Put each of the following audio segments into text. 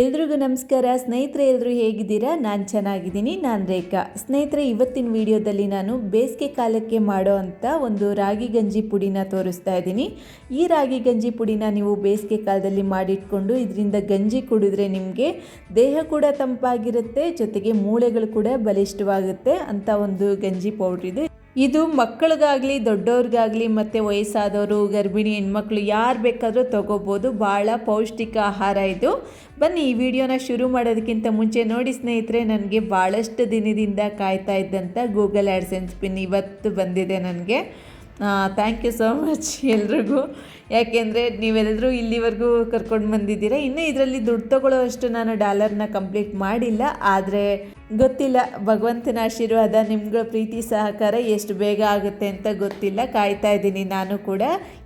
ಎಲ್ರಿಗೂ ನಮಸ್ಕಾರ. ಸ್ನೇಹಿತರೆ ಎಲ್ಲರೂ ಹೇಗಿದ್ದೀರಾ? ನಾನು ಚೆನ್ನಾಗಿದ್ದೀನಿ. ನಾನು ರೇಖಾ. ಸ್ನೇಹಿತರೆ, ಇವತ್ತಿನ ವಿಡಿಯೋದಲ್ಲಿ ನಾನು ಬೇಸಿಗೆ ಕಾಲಕ್ಕೆ ಮಾಡೋ ಅಂಥ ಒಂದು ರಾಗಿ ಗಂಜಿ ಪುಡಿನ ತೋರಿಸ್ತಾ ಇದ್ದೀನಿ. ಈ ರಾಗಿ ಗಂಜಿ ಪುಡಿನ ನೀವು ಬೇಸಿಗೆ ಕಾಲದಲ್ಲಿ ಮಾಡಿಟ್ಕೊಂಡು ಇದರಿಂದ ಗಂಜಿ ಕುಡಿದ್ರೆ ನಿಮಗೆ ದೇಹ ಕೂಡ ತಂಪಾಗಿರುತ್ತೆ, ಜೊತೆಗೆ ಮೂಳೆಗಳು ಕೂಡ ಬಲಿಷ್ಠವಾಗುತ್ತೆ ಅಂತ ಒಂದು ಗಂಜಿ ಪೌಡ್ರ್ ಇದು. ಇದು ಮಕ್ಕಳಿಗಾಗಲಿ, ದೊಡ್ಡವ್ರಿಗಾಗಲಿ, ಮತ್ತು ವಯಸ್ಸಾದವರು, ಗರ್ಭಿಣಿ ಹೆಣ್ಮಕ್ಳು ಯಾರು ಬೇಕಾದರೂ ತಗೋಬೋದು. ಭಾಳ ಪೌಷ್ಟಿಕ ಆಹಾರ ಇದು. ಬನ್ನಿ, ಈ ವಿಡಿಯೋನ ಶುರು ಮಾಡೋದಕ್ಕಿಂತ ಮುಂಚೆ ನೋಡಿ ಸ್ನೇಹಿತರೆ, ನನಗೆ ಭಾಳಷ್ಟು ದಿನದಿಂದ ಕಾಯ್ತಾ ಇದ್ದಂಥ ಗೂಗಲ್ ಆ್ಯಡ್ಸೆನ್ಸ್ ಪಿನ್ ಇವತ್ತು ಬಂದಿದೆ ನನಗೆ. ಥ್ಯಾಂಕ್ ಯು ಸೋ ಮಚ್ ಎಲ್ರಿಗೂ. ಯಾಕೆಂದರೆ ನೀವೆಲ್ಲರೂ ಇಲ್ಲಿವರೆಗೂ ಕರ್ಕೊಂಡು ಬಂದಿದ್ದೀರಾ. ಇನ್ನೂ ಇದರಲ್ಲಿ ದುಡ್ಡು ತಗೊಳ್ಳೋ ಅಷ್ಟು ನಾನು ಡಾಲರ್ನ ಕಂಪ್ಲೀಟ್ ಮಾಡಿಲ್ಲ. ಆದರೆ ಗೊತ್ತಿಲ್ಲ. ಭಗವಂತನ ಆಶೀರ್ವಾದ, ನಿಮ್ಗಳ ಪ್ರೀತಿ, ಸಹಕಾರ ಎಷ್ಟು ಬೇಗ ಆಗುತ್ತೆ ಅಂತ ಗೊತ್ತಿಲ್ಲ. ಕಾಯ್ತಾ ಇದ್ದೀನಿ ನಾನು ಕೂಡ.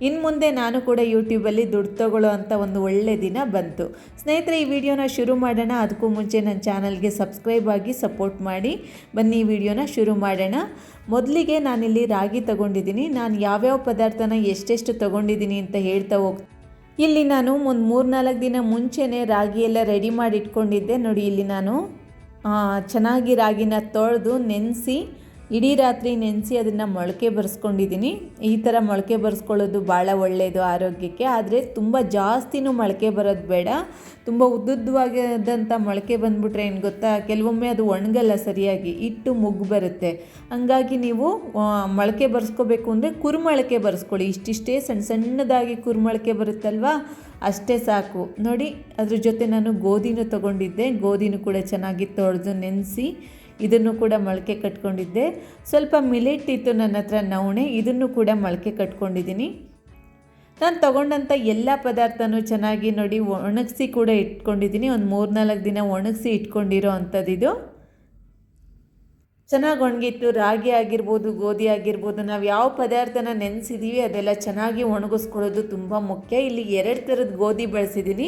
ಇನ್ನು ಮುಂದೆ ನಾನು ಕೂಡ ಯೂಟ್ಯೂಬಲ್ಲಿ ದುಡ್ಡು ತಗೊಳ್ಳೋ ಅಂತ ಒಂದು ಒಳ್ಳೆ ದಿನ ಬಂತು. ಸ್ನೇಹಿತರೆ, ಈ ವಿಡಿಯೋನ ಶುರು ಮಾಡೋಣ. ಅದಕ್ಕೂ ಮುಂಚೆ ನನ್ನ ಚಾನಲ್ಗೆ ಸಬ್ಸ್ಕ್ರೈಬ್ ಆಗಿ ಸಪೋರ್ಟ್ ಮಾಡಿ. ಬನ್ನಿ, ಈ ವಿಡಿಯೋನ ಶುರು ಮಾಡೋಣ. ಮೊದಲಿಗೆ ನಾನಿಲ್ಲಿ ರಾಗಿ ತಗೊಂಡಿದ್ದೀನಿ. ನಾನು ಯಾವ್ಯಾವ ಪದಾರ್ಥನ ಎಷ್ಟೆಷ್ಟು ತಗೊಂಡಿದ್ದೀನಿ ಅಂತ ಹೇಳ್ತಾ ಹೋಗ್ತೀನಿ. ಇಲ್ಲಿ ನಾನು ಒಂದು ಮೂರ್ನಾಲ್ಕು ದಿನ ಮುಂಚೆನೇ ರಾಗಿ ಎಲ್ಲ ರೆಡಿ ಮಾಡಿ ಇಟ್ಕೊಂಡಿದ್ದೆ. ನೋಡಿ, ಇಲ್ಲಿ ನಾನು ಚೆನ್ನಾಗಿ ರಾಗಿನ ತೊಳೆದು ನೆನೆಸಿ ಇಡೀ ರಾತ್ರಿ ನೆನೆಸಿ ಅದನ್ನು ಮೊಳಕೆ ಬರೆಸ್ಕೊಂಡಿದ್ದೀನಿ ಈ ಥರ ಮೊಳಕೆ ಬರೆಸ್ಕೊಳ್ಳೋದು ಭಾಳ ಒಳ್ಳೆಯದು ಆರೋಗ್ಯಕ್ಕೆ. ಆದರೆ ತುಂಬ ಜಾಸ್ತಿನೂ ಮೊಳಕೆ ಬರೋದು ಬೇಡ. ತುಂಬ ಉದ್ದುದ್ದವಾದಂಥ ಮೊಳಕೆ ಬಂದುಬಿಟ್ರೆ ಏನು ಗೊತ್ತಾ? ಕೆಲವೊಮ್ಮೆ ಅದು ಒಣಗಲ್ಲ ಸರಿಯಾಗಿ. ಇಟ್ಟು ಮುಗ್ಗು ಬರುತ್ತೆ. ಹಂಗಾಗಿ ನೀವು ಮೊಳಕೆ ಬರೆಸ್ಕೋಬೇಕು ಅಂದರೆ ಕುರುಮೊಳಕೆ ಬರೆಸ್ಕೊಳ್ಳಿ. ಇಷ್ಟಿಷ್ಟೇ ಸಣ್ಣ ಸಣ್ಣದಾಗಿ ಕುರುಮೊಳಕೆ ಬರುತ್ತಲ್ವಾ? ಅಷ್ಟೇ ಸಾಕು. ನೋಡಿ, ಅದ್ರ ಜೊತೆ ನಾನು ಗೋಧಿನೂ ತೊಗೊಂಡಿದ್ದೆ. ಗೋಧಿನೂ ಕೂಡ ಚೆನ್ನಾಗಿ ತೊಳೆದು ನೆನೆಸಿ ಇದನ್ನು ಕೂಡ ಮೊಳಕೆ ಕಟ್ಕೊಂಡಿದ್ದೆ. ಸ್ವಲ್ಪ ಮಿಲೆಟ್ ಇತ್ತು ನನ್ನ ಹತ್ರ ನವಣೆ, ಇದನ್ನು ಕೂಡ ಮೊಳಕೆ ಕಟ್ಕೊಂಡಿದ್ದೀನಿ. ನಾನು ತೊಗೊಂಡಂಥ ಎಲ್ಲ ಪದಾರ್ಥನೂ ಚೆನ್ನಾಗಿ ನೋಡಿ ಒಣಗಿಸಿ ಕೂಡ ಇಟ್ಕೊಂಡಿದ್ದೀನಿ. ಒಂದು ಮೂರು ನಾಲ್ಕು ದಿನ ಒಣಗಿಸಿ ಇಟ್ಕೊಂಡಿರೋ ಅಂಥದ್ದಿದು. ಚೆನ್ನಾಗಿ ಒಣಗಿತ್ತು. ರಾಗಿ ಆಗಿರ್ಬೋದು, ಗೋಧಿ ಆಗಿರ್ಬೋದು, ನಾವು ಯಾವ ಪದಾರ್ಥನ ನೆನೆಸಿದ್ದೀವಿ ಅದೆಲ್ಲ ಚೆನ್ನಾಗಿ ಒಣಗಿಸ್ಕೊಳ್ಳೋದು ತುಂಬ ಮುಖ್ಯ. ಇಲ್ಲಿ ಎರಡು ಥರದ ಗೋಧಿ ಬಳಸಿದ್ದೀನಿ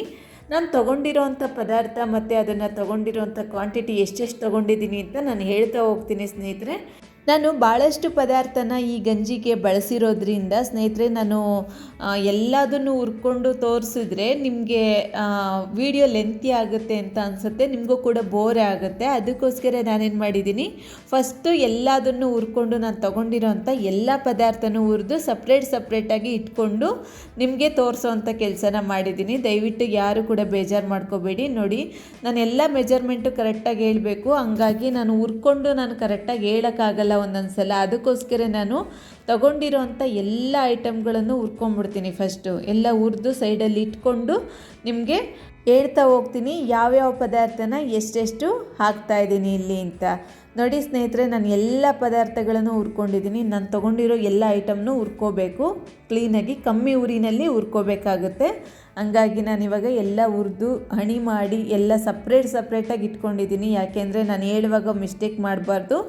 ನಾನು ತೊಗೊಂಡಿರೋವಂಥ ಪದಾರ್ಥ ಮತ್ತು ಅದನ್ನು ತೊಗೊಂಡಿರೋವಂಥ ಕ್ವಾಂಟಿಟಿ ಎಷ್ಟೆಷ್ಟು ತೊಗೊಂಡಿದ್ದೀನಿ ಅಂತ ನಾನು ಹೇಳ್ತಾ ಹೋಗ್ತೀನಿ ಸ್ನೇಹಿತರೆ. ನಾನು ಭಾಳಷ್ಟು ಪದಾರ್ಥನ ಈ ಗಂಜಿಗೆ ಬಳಸಿರೋದ್ರಿಂದ ಸ್ನೇಹಿತರೆ, ನಾನು ಎಲ್ಲದನ್ನು ಹುರ್ಕೊಂಡು ತೋರಿಸಿದ್ರೆ ನಿಮಗೆ ವಿಡಿಯೋ ಲೆಂತಿ ಆಗುತ್ತೆ ಅಂತ ಅನಿಸುತ್ತೆ. ನಿಮಗೂ ಕೂಡ ಬೋರ್ ಆಗುತ್ತೆ. ಅದಕ್ಕೋಸ್ಕರ ನಾನೇನು ಮಾಡಿದ್ದೀನಿ, ಫಸ್ಟು ಎಲ್ಲದನ್ನು ಹುರ್ಕೊಂಡು ನಾನು ತೊಗೊಂಡಿರೋ ಅಂಥ ಎಲ್ಲ ಪದಾರ್ಥನೂ ಹುರಿದು ಸಪ್ರೇಟ್ ಸಪ್ರೇಟಾಗಿ ಇಟ್ಕೊಂಡು ನಿಮಗೆ ತೋರಿಸೋ ಅಂಥ ಕೆಲಸನ ಮಾಡಿದ್ದೀನಿ. ದಯವಿಟ್ಟು ಯಾರು ಕೂಡ ಬೇಜಾರು ಮಾಡ್ಕೋಬೇಡಿ. ನೋಡಿ ನಾನು ಎಲ್ಲ ಮೆಜರ್ಮೆಂಟು ಕರೆಕ್ಟಾಗಿ ಹೇಳಬೇಕು. ಹಂಗಾಗಿ ನಾನು ಹುರ್ಕೊಂಡು ನಾನು ಕರೆಕ್ಟಾಗಿ ಹೇಳೋಕ್ಕಾಗಲ್ಲ. ಒಂದೊಂದು ಸಲ ಅದಕ್ಕೋಸ್ಕರ ನಾನು ತಗೊಂಡಿರೋ ಅಂಥ ಎಲ್ಲ ಐಟಮ್ಗಳನ್ನು ಹುರ್ಕೊಂಡ್ಬಿಡ್ತೀನಿ ಫಸ್ಟು ಎಲ್ಲ ಹುರಿದು ಸೈಡಲ್ಲಿ ಇಟ್ಕೊಂಡು ನಿಮಗೆ ಹೇಳ್ತಾ ಹೋಗ್ತೀನಿ ಯಾವ್ಯಾವ ಪದಾರ್ಥನ ಎಷ್ಟೆಷ್ಟು ಹಾಕ್ತಾಯಿದ್ದೀನಿ ಇಲ್ಲಿ ಅಂತ. ನೋಡಿ ಸ್ನೇಹಿತರೆ, ನಾನು ಎಲ್ಲ ಪದಾರ್ಥಗಳನ್ನು ಹುರ್ಕೊಂಡಿದ್ದೀನಿ. ನಾನು ತೊಗೊಂಡಿರೋ ಎಲ್ಲ ಐಟಮ್ನು ಹುರ್ಕೋಬೇಕು. ಕ್ಲೀನಾಗಿ ಕಮ್ಮಿ ಊರಿನಲ್ಲಿ ಹುರ್ಕೋಬೇಕಾಗುತ್ತೆ. ಹಂಗಾಗಿ ನಾನು ಇವಾಗ ಎಲ್ಲ ಹುರಿದು ಹಣಿ ಮಾಡಿ ಎಲ್ಲ ಸಪ್ರೇಟ್ ಸಪ್ರೇಟಾಗಿ ಇಟ್ಕೊಂಡಿದ್ದೀನಿ. ಯಾಕೆಂದರೆ ನಾನು ಹೇಳುವಾಗ ಮಿಸ್ಟೇಕ್ ಮಾಡಬಾರ್ದು.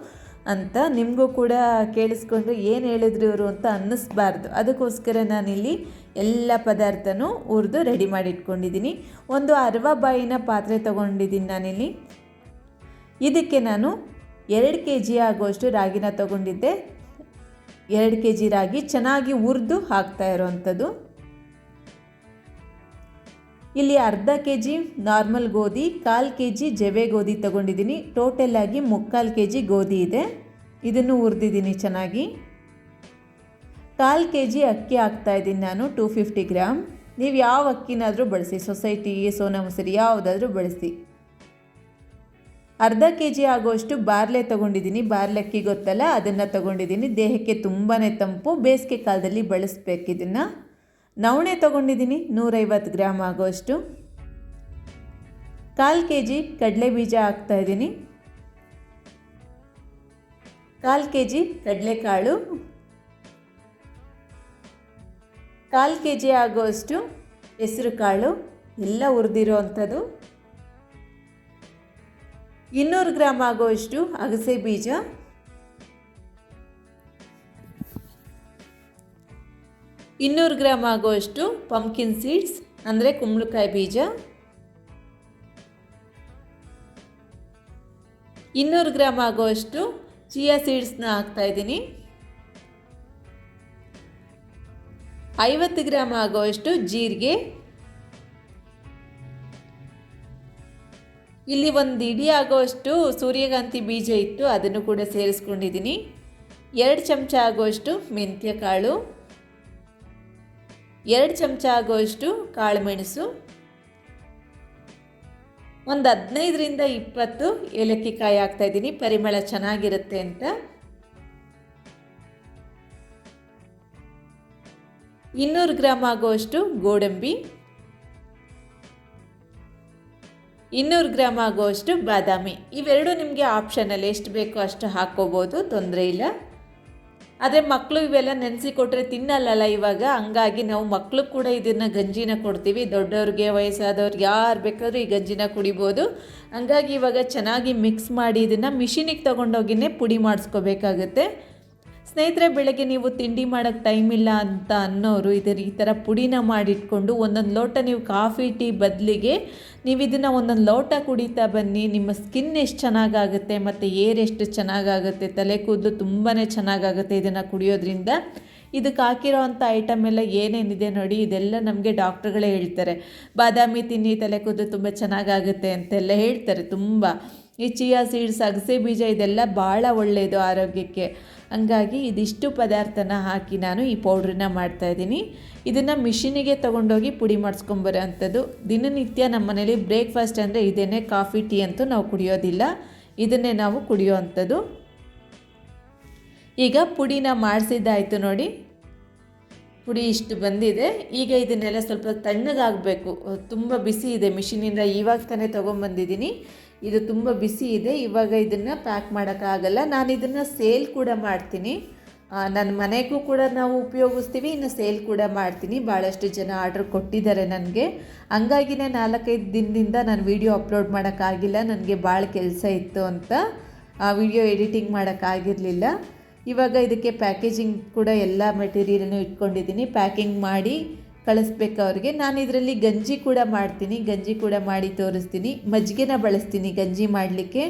ಅಂತ ನಿಮಗೂ ಕೂಡ ಕೇಳಿಸ್ಕೊಂಡು ಏನು ಹೇಳಿದ್ರು ಇವರು ಅಂತ ಅನ್ನಿಸ್ಬಾರ್ದು. ಅದಕ್ಕೋಸ್ಕರ ನಾನಿಲ್ಲಿ ಎಲ್ಲ ಪದಾರ್ಥನೂ ಹುರಿದು ರೆಡಿ ಮಾಡಿ ಇಟ್ಕೊಂಡಿದ್ದೀನಿ ಒಂದು ಅರ್ವ ಬಾಯಿನ ಪಾತ್ರೆ ತೊಗೊಂಡಿದ್ದೀನಿ ನಾನಿಲ್ಲಿ. ಇದಕ್ಕೆ ನಾನು ಎರಡು ಕೆ ಜಿ ಆಗುವಷ್ಟು ರಾಗಿನ ತೊಗೊಂಡಿದ್ದೆ. ಎರಡು ಕೆ ಜಿ ರಾಗಿ ಚೆನ್ನಾಗಿ ಹುರಿದು ಹಾಕ್ತಾ ಇರೋವಂಥದ್ದು ಇಲ್ಲಿ ಅರ್ಧ ಕೆ ಜಿ ನಾರ್ಮಲ್ ಗೋಧಿ, ಕಾಲು ಕೆ ಜಿ ಜವೆ ಗೋಧಿ ತೊಗೊಂಡಿದ್ದೀನಿ. ಆಗಿ ಮುಕ್ಕಾಲು ಕೆ ಜಿ ಗೋಧಿ ಇದೆ. ಇದನ್ನು ಹುರಿದಿದ್ದೀನಿ ಚೆನ್ನಾಗಿ. ಕಾಲು ಕೆ ಜಿ ಅಕ್ಕಿ ಹಾಕ್ತಾ ಹಾಕ್ತಾಯಿದ್ದೀನಿ ನಾನು ಟೂ ಫಿಫ್ಟಿ ಗ್ರಾಮ್ ನೀವು ಯಾವ ಅಕ್ಕಿನಾದರೂ ಬಳಸಿ, ಸೊಸೈಟಿ, ಸೋನಾ ಮಸೂರಿ, ಯಾವುದಾದ್ರೂ ಬಳಸಿ. ಅರ್ಧ ಕೆ ಜಿ ಆಗೋಷ್ಟು ಬಾರ್ಲೆ ತೊಗೊಂಡಿದ್ದೀನಿ. ಬಾರ್ಲೆ ಅಕ್ಕಿ ಗೊತ್ತಲ್ಲ, ಅದನ್ನು ತೊಗೊಂಡಿದ್ದೀನಿ. ದೇಹಕ್ಕೆ ತುಂಬಾ ತಂಪು, ಬೇಸಿಗೆ ಕಾಲದಲ್ಲಿ ಬಳಸಬೇಕು ಇದನ್ನು. ನವಣೆ ತಗೊಂಡಿದ್ದೀನಿ. ನೂರೈವತ್ತು ಗ್ರಾಮ್ ಆಗೋಷ್ಟು. ಕಾಲು ಕೆ ಜಿ ಕಡಲೆ ಬೀಜ ಹಾಕ್ತಾಯಿದ್ದೀನಿ ಕಾಲು ಕೆ ಜಿ ಕಡಲೆಕಾಳು. ಕಾಲು ಕೆ ಜಿ ಆಗೋಷ್ಟು ಹೆಸರು ಕಾಳು ಎಲ್ಲ ಹುರಿದಿರೋ ಅಂಥದ್ದು. ಇನ್ನೂರು ಗ್ರಾಮ್ ಆಗೋಷ್ಟು ಅಗಸೆ ಬೀಜ. ಇನ್ನೂರು ಗ್ರಾಮ್ ಆಗುವಷ್ಟು ಪಂಪ್ಕಿನ್ ಸೀಡ್ಸ್ ಅಂದರೆ ಕುಂಬಳಕಾಯಿ ಬೀಜ. ಇನ್ನೂರು ಗ್ರಾಮ್ ಆಗುವಷ್ಟು ಚಿಯಾ ಸೀಡ್ಸ್ನ ಹಾಕ್ತಾಯಿದ್ದೀನಿ ಐವತ್ತು ಗ್ರಾಮ್ ಆಗುವಷ್ಟು ಜೀರಿಗೆ. ಇಲ್ಲಿ ಒಂದು ಇಡಿ ಆಗುವಷ್ಟು ಸೂರ್ಯಕಾಂತಿ ಬೀಜ ಇತ್ತು ಅದನ್ನು ಕೂಡ ಸೇರಿಸ್ಕೊಂಡಿದ್ದೀನಿ. ಎರಡು ಚಮಚ ಆಗುವಷ್ಟು ಮೆಂತ್ಯ ಕಾಳು ಎರಡು ಚಮಚ ಆಗುವಷ್ಟು ಕಾಳುಮೆಣಸು, ಒಂದು ಹದಿನೈದರಿಂದ ಇಪ್ಪತ್ತು ಏಲಕ್ಕಿ ಕಾಯಿ ಹಾಕ್ತಾಯಿದ್ದೀನಿ ಪರಿಮಳ ಚೆನ್ನಾಗಿರುತ್ತೆ ಅಂತ. ಇನ್ನೂರು ಗ್ರಾಮ್ ಆಗುವಷ್ಟು ಗೋಡಂಬಿ, ಇನ್ನೂರು ಗ್ರಾಮ್ ಆಗುವಷ್ಟು ಬಾದಾಮಿ. ಇವೆರಡು ನಿಮಗೆ ಆಪ್ಷನಲ್ಲಿ ಎಷ್ಟು ಬೇಕೋ ಅಷ್ಟು ಹಾಕ್ಕೋಬೋದು ತೊಂದರೆ ಇಲ್ಲ. ಆದರೆ ಮಕ್ಕಳು ಇವೆಲ್ಲ ನೆನೆಸಿ ಕೊಟ್ಟರೆ ತಿನ್ನಲ್ಲಲ್ಲ ಇವಾಗ. ಹಂಗಾಗಿ ನಾವು ಮಕ್ಕಳು ಕೂಡ ಇದನ್ನು ಗಂಜಿನ ಕೊಡ್ತೀವಿ. ದೊಡ್ಡವ್ರಿಗೆ, ವಯಸ್ಸಾದವ್ರಿಗೆ ಯಾರು ಬೇಕಾದರೂ ಈ ಗಂಜಿನ ಕುಡಿಬೋದು. ಹಂಗಾಗಿ ಇವಾಗ ಚೆನ್ನಾಗಿ ಮಿಕ್ಸ್ ಮಾಡಿ ಇದನ್ನು ಮಿಷಿನಿಗೆ ತೊಗೊಂಡೋಗಿನೇ ಪುಡಿ ಮಾಡಿಸ್ಕೋಬೇಕಾಗುತ್ತೆ. ಸ್ನೇಹಿತರೆ, ಬೆಳಗ್ಗೆ ನೀವು ತಿಂಡಿ ಮಾಡೋಕ್ಕೆ ಟೈಮ್ ಇಲ್ಲ ಅಂತ ಅನ್ನೋರು ಇದರ ಈ ಥರ ಪುಡಿನ ಮಾಡಿಟ್ಕೊಂಡು ಒಂದೊಂದು ಲೋಟ ನೀವು ಕಾಫಿ, ಟೀ ಬದಲಿಗೆ ನೀವು ಇದನ್ನು ಒಂದೊಂದು ಲೋಟ ಕುಡಿತಾ ಬನ್ನಿ. ನಿಮ್ಮ ಸ್ಕಿನ್ ಎಷ್ಟು ಚೆನ್ನಾಗಾಗುತ್ತೆ ಮತ್ತು ಏರ್ ಎಷ್ಟು ಚೆನ್ನಾಗಾಗುತ್ತೆ, ತಲೆ ಕೂದಲು ತುಂಬಾ ಚೆನ್ನಾಗಾಗುತ್ತೆ ಇದನ್ನು ಕುಡಿಯೋದ್ರಿಂದ. ಇದಕ್ಕೆ ಹಾಕಿರೋ ಅಂಥ ಐಟಮ್ ಎಲ್ಲ ಏನೇನಿದೆ ನೋಡಿ, ಇದೆಲ್ಲ ನಮಗೆ ಡಾಕ್ಟ್ರುಗಳೇ ಹೇಳ್ತಾರೆ. ಬಾದಾಮಿ ತಿನ್ನಿ, ತಲೆ ಕೂದಲು ತುಂಬ ಚೆನ್ನಾಗಾಗುತ್ತೆ ಅಂತೆಲ್ಲ ಹೇಳ್ತಾರೆ ತುಂಬ. ಈ ಚಿಯಾ ಸೀಡ್ಸ್, ಅಗಸೆ ಬೀಜ ಇದೆಲ್ಲ ಭಾಳ ಒಳ್ಳೆಯದು ಆರೋಗ್ಯಕ್ಕೆ. ಹಂಗಾಗಿ ಇದಿಷ್ಟು ಪದಾರ್ಥನ ಹಾಕಿ ನಾನು ಈ ಪೌಡ್ರನ್ನ ಮಾಡ್ತಾಯಿದ್ದೀನಿ ಇದನ್ನು ಮಿಷಿನಿಗೆ ತೊಗೊಂಡೋಗಿ ಪುಡಿ ಮಾಡಿಸ್ಕೊಂಬರೋ ಅಂಥದ್ದು ದಿನನಿತ್ಯ ನಮ್ಮ ಮನೇಲಿ ಬ್ರೇಕ್ಫಾಸ್ಟ್ ಅಂದರೆ ಇದೇನೆ ಕಾಫಿ, ಟೀ ಅಂತೂ ನಾವು ಕುಡಿಯೋದಿಲ್ಲ. ಇದನ್ನೇ ನಾವು ಕುಡಿಯೋ ಅಂಥದ್ದು ಈಗ ಪುಡಿನ ಮಾಡಿಸಿದ್ದಾಯಿತು ನೋಡಿ. ಪುಡಿ ಇಷ್ಟು ಬಂದಿದೆ. ಈಗ ಇದನ್ನೆಲ್ಲ ಸ್ವಲ್ಪ ತಣ್ಣಗಾಗಬೇಕು. ತುಂಬ ಬಿಸಿ ಇದೆ. ಮಿಷಿನಿಂದ ಇವಾಗ ತಾನೇ ತೊಗೊಂಬಂದಿದ್ದೀನಿ. ಇದು ತುಂಬ ಬಿಸಿ ಇದೆ. ಇವಾಗ ಇದನ್ನು ಪ್ಯಾಕ್ ಮಾಡೋಕ್ಕಾಗಲ್ಲ. ನಾನು ಇದನ್ನು ಸೇಲ್ ಕೂಡ ಮಾಡ್ತೀನಿ. ನನ್ನ ಮನೆಗೂ ಕೂಡ ನಾವು ಉಪಯೋಗಿಸ್ತೀವಿ. ಇನ್ನು ಸೇಲ್ ಕೂಡ ಮಾಡ್ತೀನಿ. ಭಾಳಷ್ಟು ಜನ ಆರ್ಡ್ರ್ ಕೊಟ್ಟಿದ್ದಾರೆ ನನಗೆ. ಹಂಗಾಗಿನೇ ನಾಲ್ಕೈದು ದಿನದಿಂದ ನಾನು ವೀಡಿಯೋ ಅಪ್ಲೋಡ್ ಮಾಡೋಕ್ಕಾಗಿಲ್ಲ. ನನಗೆ ಭಾಳ ಕೆಲಸ ಇತ್ತು ಅಂತ. ವಿಡಿಯೋ ಎಡಿಟಿಂಗ್ ಮಾಡೋಕ್ಕಾಗಿರಲಿಲ್ಲ. ಇವಾಗ ಇದಕ್ಕೆ ಪ್ಯಾಕೇಜಿಂಗ್ ಕೂಡ ಎಲ್ಲ ಮೆಟೀರಿಯಲನ್ನು ಇಟ್ಕೊಂಡಿದ್ದೀನಿ. ಪ್ಯಾಕಿಂಗ್ ಮಾಡಿ ಕಳಿಸ್ಬೇಕು ಅವ್ರಿಗೆ. ನಾನು ಇದರಲ್ಲಿ ಗಂಜಿ ಕೂಡ ಮಾಡ್ತೀನಿ. ಗಂಜಿ ಕೂಡ ಮಾಡಿ ತೋರಿಸ್ತೀನಿ. ಮಜ್ಜಿಗೆನ ಬಳಸ್ತೀನಿ ಗಂಜಿ ಮಾಡಲಿಕ್ಕೆ.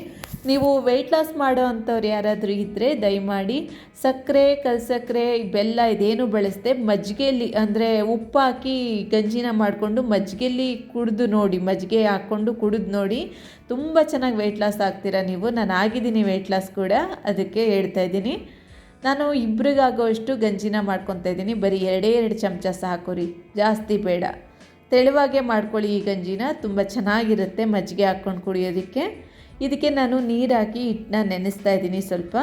ನೀವು ವೆಯ್ಟ್ ಲಾಸ್ ಮಾಡೋ ಅಂಥವ್ರು ಯಾರಾದರೂ ಇದ್ದರೆ ದಯಮಾಡಿ ಸಕ್ಕರೆ, ಕಲ್ಸಕ್ಕರೆ ಬೆಲ್ಲ ಇದೇನು ಬಳಸದೆ ಮಜ್ಜಿಗೆಯಲ್ಲಿ ಅಂದರೆ ಉಪ್ಪು ಹಾಕಿ ಗಂಜಿನ ಮಾಡಿಕೊಂಡು ಮಜ್ಜಿಗೆಯಲ್ಲಿ ಕುಡಿದು ನೋಡಿ, ಮಜ್ಜಿಗೆ ಹಾಕ್ಕೊಂಡು ಕುಡಿದು ನೋಡಿ ತುಂಬ ಚೆನ್ನಾಗಿ ವೆಯ್ಟ್ ಲಾಸ್ ಆಗ್ತೀರಾ ನೀವು? ನಾನು ಆಗಿದ್ದೀನಿ ವೆಯ್ಟ್ ಲಾಸ್ ಕೂಡ. ಅದಕ್ಕೆ ಹೇಳ್ತಾ ಇದ್ದೀನಿ. ನಾನು ಇಬ್ರಿಗಾಗೋಷ್ಟು ಗಂಜಿನ ಮಾಡ್ಕೊತಾ ಇದ್ದೀನಿ. ಬರೀ ಎರಡೇ ಎರಡು ಚಮಚ ಸಾಕು ರೀ. ಜಾಸ್ತಿ ಬೇಡ. ತೆಳುವಾಗೆ ಮಾಡ್ಕೊಳ್ಳಿ ಈ ಗಂಜಿನ. ತುಂಬ ಚೆನ್ನಾಗಿರುತ್ತೆ ಮಜ್ಜಿಗೆ ಹಾಕ್ಕೊಂಡು ಕುಡಿಯೋದಕ್ಕೆ. ಇದಕ್ಕೆ ನಾನು ನೀರು ಹಾಕಿ ಹಿಟ್ಟನ್ನ ನೆನೆಸ್ತಾ ಇದ್ದೀನಿ ಸ್ವಲ್ಪ.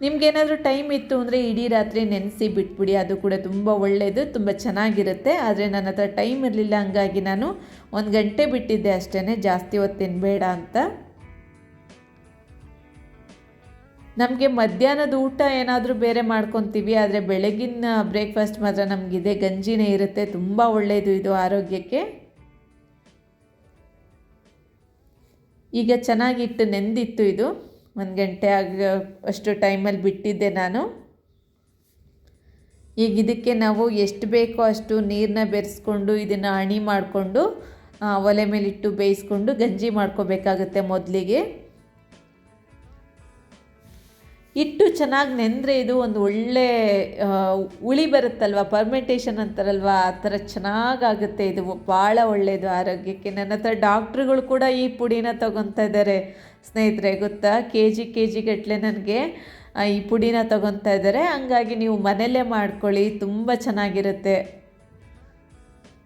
ನಿಮ್ಗೇನಾದರೂ ಟೈಮ್ ಇತ್ತು ಅಂದರೆ ಇಡೀ ರಾತ್ರಿ ನೆನೆಸಿ ಬಿಟ್ಬಿಡಿ. ಅದು ಕೂಡ ತುಂಬ ಒಳ್ಳೆಯದು ತುಂಬ ಚೆನ್ನಾಗಿರುತ್ತೆ. ಆದರೆ ನನ್ನ ಹತ್ರ ಟೈಮ್ ಇರಲಿಲ್ಲ, ಹಂಗಾಗಿ ನಾನು ಒಂದು ಗಂಟೆ ಬಿಟ್ಟಿದ್ದೆ ಅಷ್ಟೇ ಜಾಸ್ತಿ ಹೊತ್ತು ತಿನ್ನಬೇಡ ಅಂತ. ನಮಗೆ ಮಧ್ಯಾಹ್ನದ ಊಟ ಏನಾದರೂ ಬೇರೆ ಮಾಡ್ಕೊತೀವಿ, ಆದರೆ ಬೆಳಗಿನ ಬ್ರೇಕ್ಫಾಸ್ಟ್ ಮಾತ್ರ ನಮಗಿದೆ. ಗಂಜಿನೇ ಇರುತ್ತೆ. ತುಂಬ ಒಳ್ಳೆಯದು ಇದು ಆರೋಗ್ಯಕ್ಕೆ. ಈಗ ಚೆನ್ನಾಗಿಟ್ಟು ನೆಂದಿತ್ತು ಇದು. ಒಂದು ಗಂಟೆ ಆಗ ಅಷ್ಟು ಟೈಮಲ್ಲಿ ಬಿಟ್ಟಿದ್ದೆ ನಾನು. ಈಗ ಇದಕ್ಕೆ ನಾವು ಎಷ್ಟು ಬೇಕೋ ಅಷ್ಟು ನೀರನ್ನ ಬೆರೆಸ್ಕೊಂಡು, ಇದನ್ನು ಅಣಿ ಮಾಡಿಕೊಂಡು ಒಲೆ ಮೇಲಿಟ್ಟು ಬೇಯಿಸ್ಕೊಂಡು ಗಂಜಿ ಮಾಡ್ಕೋಬೇಕಾಗುತ್ತೆ ಮೊದಲಿಗೆ. ಹಿಟ್ಟು ಚೆನ್ನಾಗಿ ನೆಂದರೆ ಇದು ಒಂದು ಒಳ್ಳೆ ಉಳಿ ಬರುತ್ತಲ್ವ? ಪರ್ಮೆಂಟೇಷನ್ ಅಂತಾರಲ್ವ? ಆ ಥರ ಚೆನ್ನಾಗಾಗುತ್ತೆ. ಇದು ಭಾಳ ಒಳ್ಳೆಯದು ಆರೋಗ್ಯಕ್ಕೆ. ನನ್ನ ಹತ್ರ ಡಾಕ್ಟ್ರುಗಳು ಕೂಡ ಈ ಪುಡಿನ ತೊಗೊತಾ ಇದ್ದಾರೆ. ಸ್ನೇಹಿತರೆ, ಗೊತ್ತಾ? ಕೆ ಜಿ ಕೆ ಜಿ ಗಟ್ಟಲೆ ನನಗೆ ಈ ಪುಡಿನ ತೊಗೊತಾ ಇದ್ದಾರೆ. ಹಂಗಾಗಿ ನೀವು ಮನೆಯಲ್ಲೇ ಮಾಡ್ಕೊಳ್ಳಿ. ತುಂಬ ಚೆನ್ನಾಗಿರುತ್ತೆ.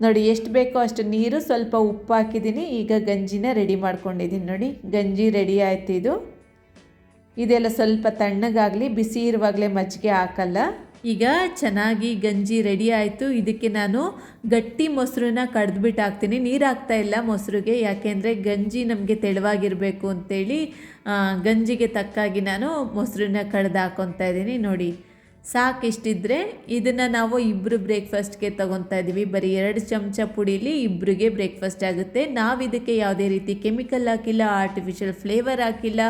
ನೋಡಿ, ಎಷ್ಟು ಬೇಕೋ ಅಷ್ಟು ನೀರು, ಸ್ವಲ್ಪ ಉಪ್ಪು ಹಾಕಿದ್ದೀನಿ. ಈಗ ಗಂಜಿನ ರೆಡಿ ಮಾಡ್ಕೊಂಡಿದ್ದೀನಿ ನೋಡಿ. ಗಂಜಿ ರೆಡಿ ಆಯ್ತು ಇದು. ಇದೆಲ್ಲ ಸ್ವಲ್ಪ ತಣ್ಣಗಾಗಲಿ, ಬಿಸಿ ಇರುವಾಗಲೇ ಮಜ್ಜಿಗೆ ಹಾಕಲ್ಲ. ಈಗ ಚೆನ್ನಾಗಿ ಗಂಜಿ ರೆಡಿ ಆಯಿತು. ಇದಕ್ಕೆ ನಾನು ಗಟ್ಟಿ ಮೊಸರನ್ನ ಕಡ್ದುಬಿಟ್ಟು ಹಾಕ್ತೀನಿ. ನೀರು ಹಾಕ್ತಾ ಇಲ್ಲ ಮೊಸರಿಗೆ, ಯಾಕೆಂದರೆ ಗಂಜಿ ನಮಗೆ ತೆಳುವಾಗಿರಬೇಕು ಅಂತೇಳಿ ಗಂಜಿಗೆ ತಕ್ಕಾಗಿ ನಾನು ಮೊಸರನ್ನ ಕಡ್ದು ಹಾಕೊತಾ ಇದ್ದೀನಿ. ನೋಡಿ ಸಾಕಿಷ್ಟಿದ್ರೆ ಇದನ್ನು ನಾವು ಇಬ್ಬರು ಬ್ರೇಕ್ಫಾಸ್ಟ್ಗೆ ತೊಗೊತಾ ಇದ್ದೀವಿ ಬರೀ ಎರಡು ಚಮಚ ಪುಡೀಲಿ ಇಬ್ಬರಿಗೆ ಬ್ರೇಕ್ಫಾಸ್ಟ್ ಆಗುತ್ತೆ. ನಾವು ಇದಕ್ಕೆ ಯಾವುದೇ ರೀತಿ ಕೆಮಿಕಲ್ ಹಾಕಿಲ್ಲ ಆರ್ಟಿಫಿಷಿಯಲ್ ಫ್ಲೇವರ್ ಹಾಕಿಲ್ಲ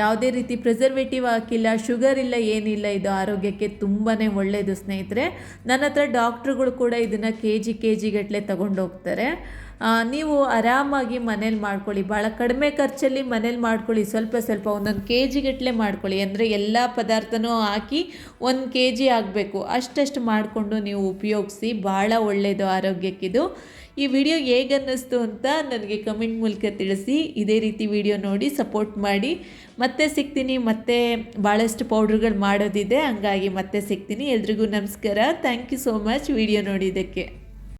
ಯಾವುದೇ ರೀತಿ ಪ್ರಿಸರ್ವೇಟಿವ್ ಹಾಕಿಲ್ಲ ಶುಗರ್ ಇಲ್ಲ, ಏನಿಲ್ಲ, ಇದು ಆರೋಗ್ಯಕ್ಕೆ ತುಂಬಾ ಒಳ್ಳೆಯದು ಸ್ನೇಹಿತರೆ. ನನ್ನ ಹತ್ರ ಡಾಕ್ಟ್ರುಗಳು ಕೂಡ ಇದನ್ನು ಕೆ ಜಿ ಕೆ ಜಿಗಟ್ಟಲೆ ಹೋಗ್ತಾರೆ ನೀವು ಆರಾಮಾಗಿ ಮನೇಲಿ ಮಾಡ್ಕೊಳ್ಳಿ. ಭಾಳ ಕಡಿಮೆ ಖರ್ಚಲ್ಲಿ ಮನೇಲಿ ಮಾಡ್ಕೊಳ್ಳಿ. ಸ್ವಲ್ಪ ಸ್ವಲ್ಪ ಒಂದೊಂದು ಕೆ ಜಿಗಟ್ಟಲೆ ಮಾಡ್ಕೊಳ್ಳಿ. ಅಂದರೆ ಎಲ್ಲ ಪದಾರ್ಥನೂ ಹಾಕಿ ಒಂದು ಕೆ ಜಿ ಆಗಬೇಕು. ಅಷ್ಟಷ್ಟು ಮಾಡಿಕೊಂಡು ನೀವು ಉಪಯೋಗಿಸಿ. ಭಾಳ ಒಳ್ಳೆಯದು ಆರೋಗ್ಯಕ್ಕಿದು. ಈ ವಿಡಿಯೋ ಹೇಗೆ ಅನ್ನಿಸ್ತು ಅಂತ ನನಗೆ ಕಮೆಂಟ್ ಮೂಲಕ ತಿಳಿಸಿ. ಇದೇ ರೀತಿ ವಿಡಿಯೋ ನೋಡಿ, ಸಪೋರ್ಟ್ ಮಾಡಿ. ಮತ್ತೆ ಸಿಗ್ತೀನಿ. ಮತ್ತೆ ಭಾಳಷ್ಟು ಪೌಡ್ರುಗಳು ಮಾಡೋದಿದೆ. ಹಂಗಾಗಿ ಮತ್ತೆ ಸಿಗ್ತೀನಿ. ಎಲ್ರಿಗೂ ನಮಸ್ಕಾರ. Thank you so much video ನೋಡಿದ್ದಕ್ಕೆ.